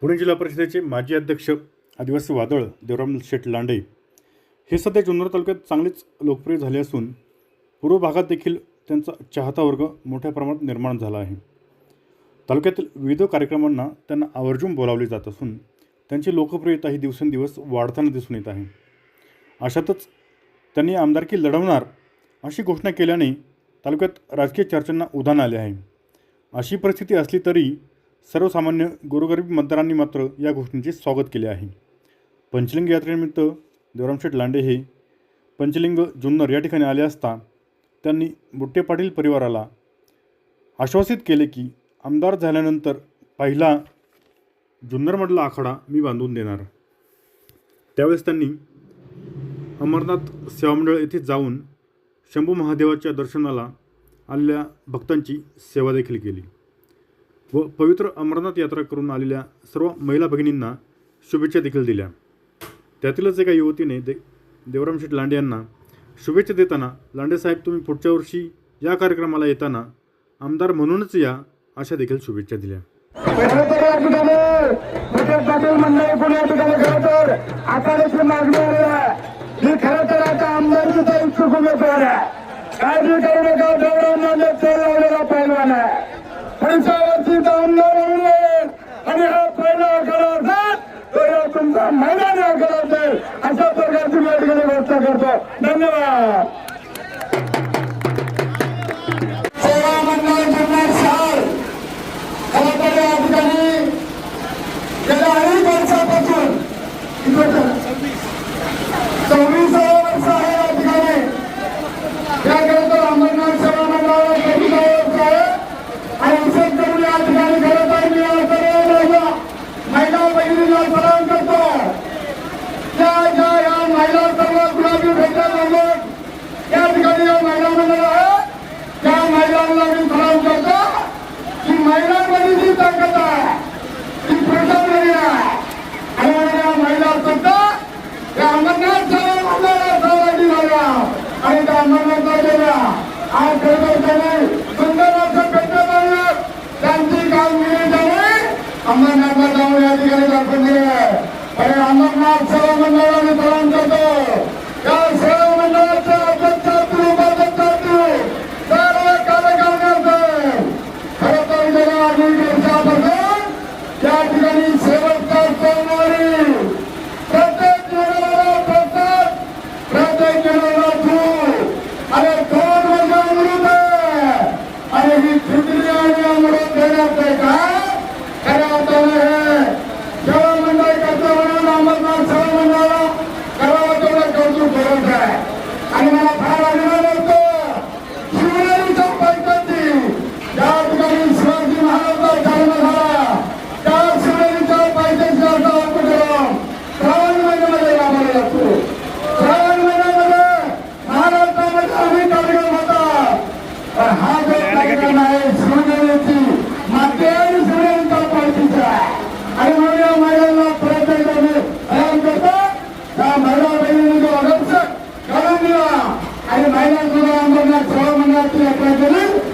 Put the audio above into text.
पुणे जिल्हा परिषदेचे माजी अध्यक्ष आदिवासी वादळ देवराम शेठ लांडे हे सध्या जुन्नर तालुक्यात चांगलेच लोकप्रिय झाले असून पूर्व भागात देखील त्यांचा चाहता वर्ग मोठ्या प्रमाणात निर्माण झाला आहे. तालुक्यातील विविध कार्यक्रमांना त्यांना आवर्जून बोलावले जात असून त्यांची लोकप्रियता ही दिवसेंदिवस वाढताना दिसून येत आहे. अशातच त्यांनी आमदारकी लढवणार अशी घोषणा केल्याने तालुक्यात राजकीय चर्चांना उधाण आले आहे. अशी परिस्थिती असली तरी सर्वसामान्य गोरगरीब मतदारांनी मात्र या घोषणेचे स्वागत केले आहे. पंचलिंग यात्रेनिमित्त देवरामशेठ लांडे हे पंचलिंग जुन्नर या ठिकाणी आले असता त्यांनी बुट्टे पाटील परिवाराला आश्वासित केले की आमदार झाल्यानंतर पहिला जुन्नरमधला आखाडा मी बांधून देणार. त्यावेळेस त्यांनी अमरनाथ सेवामंडळ येथे जाऊन शंभू महादेवाच्या दर्शनाला आलेल्या भक्तांची सेवा देखील केली. व पवित्र अमरनाथ यात्रा करून आलेल्या सर्व महिला भगिनींना शुभेच्छा देखील दिल्या. त्यातीलच एका युवतीने दे देवरामशेठ लांडे यांना शुभेच्छा देताना लांडेसाहेब तुम्ही पुढच्या वर्षी या कार्यक्रमाला येताना आमदार म्हणूनच या अशा देखील शुभेच्छा दिल्या. खरं तर तर आमदार होईल आणि हा पहिला आकडा असेल तर तुमचा मैदानी आकडा असेल अशा प्रकारची या ठिकाणी व्यवस्था करतो. धन्यवाद. महिला गुलाबी भेटल्या जातात या ठिकाणी या महिला मंडळ आहे. त्या महिलांना मी सलाम करतो. की महिलांमध्ये जी ताकद आहे ती पुरुषांमध्ये आहे. आणि या महिला सुद्धा या अमरनाथ मंडळाला सहभागी झाल्या आणि त्या अमरनाथला गेल्या आज खरं सुंदर असं भेटत आणलं त्यांची कामगिरी त्याने अमरनाथला जाऊन या ठिकाणी आणि महिलांसुद्धा आंदोलनात सहभागी प्रजनन